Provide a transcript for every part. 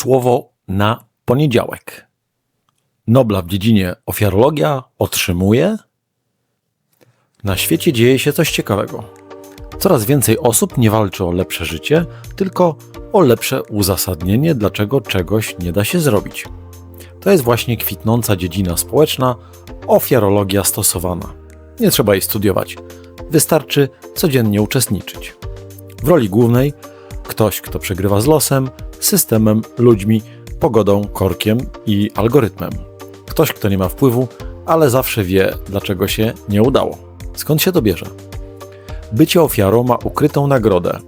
Słowo na poniedziałek. Nobla w dziedzinie ofiarologia otrzymuje. Na świecie dzieje się coś ciekawego. Coraz więcej osób nie walczy o lepsze życie, tylko o lepsze uzasadnienie, dlaczego czegoś nie da się zrobić. To jest właśnie kwitnąca dziedzina społeczna ofiarologia stosowana. Nie trzeba jej studiować, wystarczy codziennie uczestniczyć. W roli głównej ktoś, kto przegrywa z losem, systemem, ludźmi, pogodą, korkiem i algorytmem. Ktoś, kto nie ma wpływu, ale zawsze wie, dlaczego się nie udało. Skąd się to bierze? Bycie ofiarą ma ukrytą nagrodę.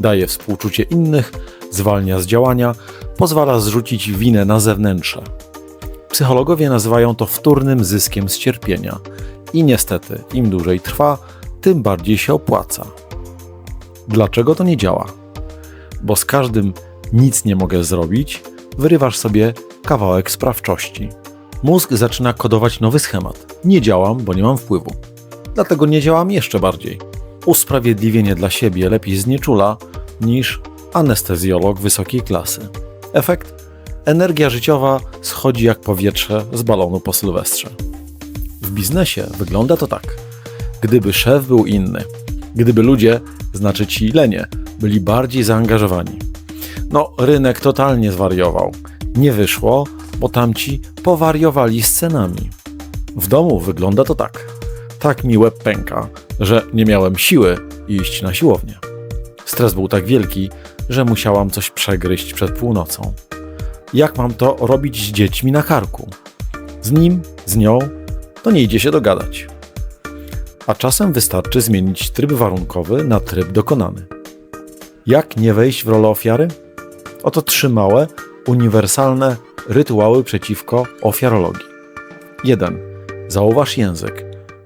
Daje współczucie innych, zwalnia z działania, pozwala zrzucić winę na zewnętrze. Psychologowie nazywają to wtórnym zyskiem z cierpienia. I niestety, im dłużej trwa, tym bardziej się opłaca. Dlaczego to nie działa? Bo z każdym nic nie mogę zrobić, wyrywasz sobie kawałek sprawczości. Mózg zaczyna kodować nowy schemat. Nie działam, bo nie mam wpływu. Dlatego nie działam jeszcze bardziej. Usprawiedliwienie dla siebie lepiej znieczula niż anestezjolog wysokiej klasy. Efekt? Energia życiowa schodzi jak powietrze z balonu po sylwestrze. W biznesie wygląda to tak. Gdyby szef był inny, gdyby ludzie, znaczy ci lenie, byli bardziej zaangażowani. No, rynek totalnie zwariował. Nie wyszło, bo tamci powariowali scenami. W domu wygląda to tak. Tak mi łeb pęka, że nie miałem siły iść na siłownię. Stres był tak wielki, że musiałam coś przegryźć przed północą. Jak mam to robić z dziećmi na karku? Z nim, z nią, to nie idzie się dogadać. A czasem wystarczy zmienić tryb warunkowy na tryb dokonany. Jak nie wejść w rolę ofiary? Oto trzy małe, uniwersalne rytuały przeciwko ofiarologii. 1. Zauważ język.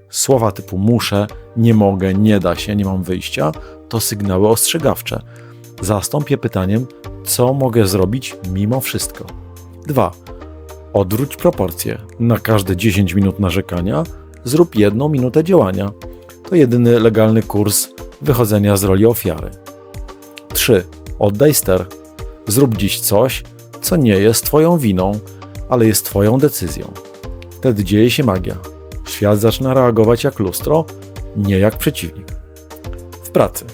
Słowa typu muszę, nie mogę, nie da się, nie mam wyjścia to sygnały ostrzegawcze. Zastąp je pytaniem, co mogę zrobić mimo wszystko. 2. Odwróć proporcje. Na każde 10 minut narzekania zrób jedną minutę działania. To jedyny legalny kurs wychodzenia z roli ofiary. 3. Oddaj ster. Zrób dziś coś, co nie jest Twoją winą, ale jest Twoją decyzją. Wtedy dzieje się magia. Świat zaczyna reagować jak lustro, nie jak przeciwnik. W pracy.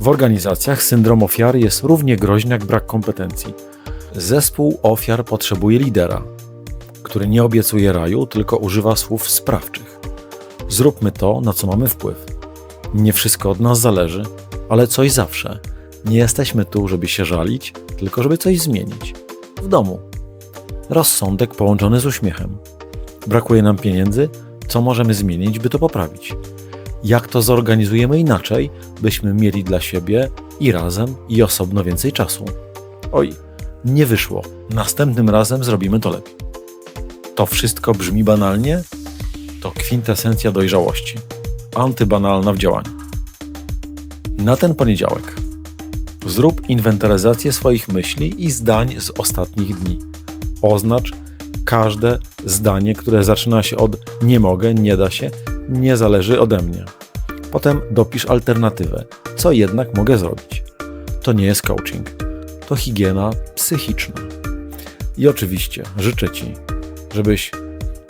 W organizacjach syndrom ofiary jest równie groźny jak brak kompetencji. Zespół ofiar potrzebuje lidera, który nie obiecuje raju, tylko używa słów sprawczych. Zróbmy to, na co mamy wpływ. Nie wszystko od nas zależy, ale coś zawsze. Nie jesteśmy tu, żeby się żalić, tylko żeby coś zmienić. W domu. Rozsądek połączony z uśmiechem. Brakuje nam pieniędzy, co możemy zmienić, by to poprawić? Jak to zorganizujemy inaczej, byśmy mieli dla siebie i razem, i osobno więcej czasu? Oj, nie wyszło. Następnym razem zrobimy to lepiej. To wszystko brzmi banalnie? To kwintesencja dojrzałości. Antybanalna w działaniu. Na ten poniedziałek zrób inwentaryzację swoich myśli i zdań z ostatnich dni. Oznacz każde zdanie, które zaczyna się od nie mogę, nie da się, nie zależy ode mnie. Potem dopisz alternatywę, co jednak mogę zrobić. To nie jest coaching, to higiena psychiczna. I oczywiście życzę Ci, żebyś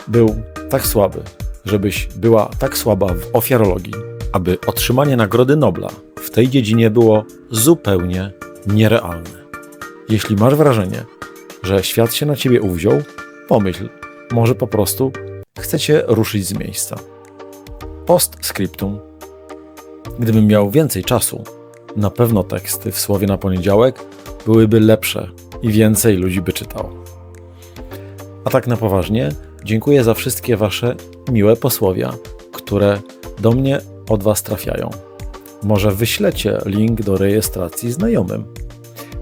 był tak słaby, żebyś była tak słaba w ofiarologii, aby otrzymanie Nagrody Nobla w tej dziedzinie było zupełnie nierealne. Jeśli masz wrażenie, że świat się na ciebie uwziął, pomyśl, może po prostu chcecie ruszyć z miejsca. Postscriptum. Gdybym miał więcej czasu, na pewno teksty w słowie na poniedziałek byłyby lepsze i więcej ludzi by czytało. A tak na poważnie, dziękuję za wszystkie Wasze miłe posłowia, które do mnie od Was trafiają. Może wyślecie link do rejestracji znajomym.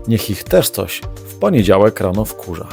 Niech ich też coś w poniedziałek rano wkurza.